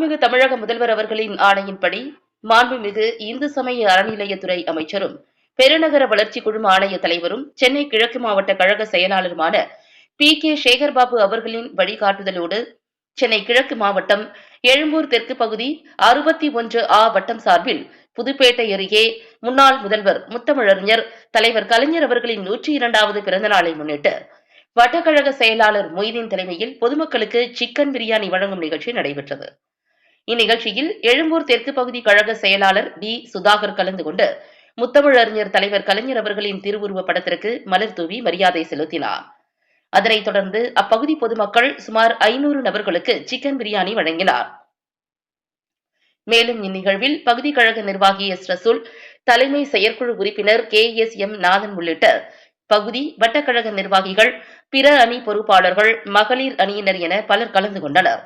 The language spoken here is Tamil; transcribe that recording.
மாண்புமிகு தமிழக முதல்வர் அவர்களின் ஆணையின்படி மாண்புமிகு இந்து சமய அறநிலையத்துறை அமைச்சரும் பெருநகர வளர்ச்சி குழும ஆணைய தலைவரும் சென்னை கிழக்கு மாவட்ட கழக செயலாளருமான பி. கே. சேகர்பாபு அவர்களின் வழிகாட்டுதலோடு சென்னை கிழக்கு மாவட்டம் எழும்பூர் தெற்கு பகுதி அறுபத்தி ஒன்று ஆ வட்டம் சார்பில் புதுப்பேட்டை அருகே முன்னாள் முதல்வர் முத்தமிழறிஞர் தலைவர் கலைஞர் அவர்களின் நூற்றி இரண்டாவது பிறந்த நாளை முன்னிட்டு வட்டக்கழக செயலாளர் மொய்தீன் தலைமையில் பொதுமக்களுக்கு சிக்கன் பிரியாணி வழங்கும் நிகழ்ச்சி நடைபெற்றது. இந்நிகழ்ச்சியில் எழும்பூர் தெற்கு பகுதி கழக செயலாளர் டி. சுதாகர் கலந்து கொண்டு முத்தமிழறிஞர் தலைவர் கலைஞர் அவர்களின் திருவுருவ படத்திற்கு மலர் தூவி மரியாதை செலுத்தினார். அதனைத் தொடர்ந்து அப்பகுதி பொதுமக்கள் சுமார் ஐநூறு நபர்களுக்கு சிக்கன் பிரியாணி வழங்கினார். மேலும் இந்நிகழ்வில் பகுதி கழக நிர்வாகி எஸ். ரசூல் தலைமை செயற்குழு உறுப்பினர் கே. எஸ். எம். நாதன் உள்ளிட்ட பகுதி வட்டக்கழக நிர்வாகிகள் பிற அணி பொறுப்பாளர்கள் மகளிர் அணியினர் என பலர் கலந்து கொண்டனர்.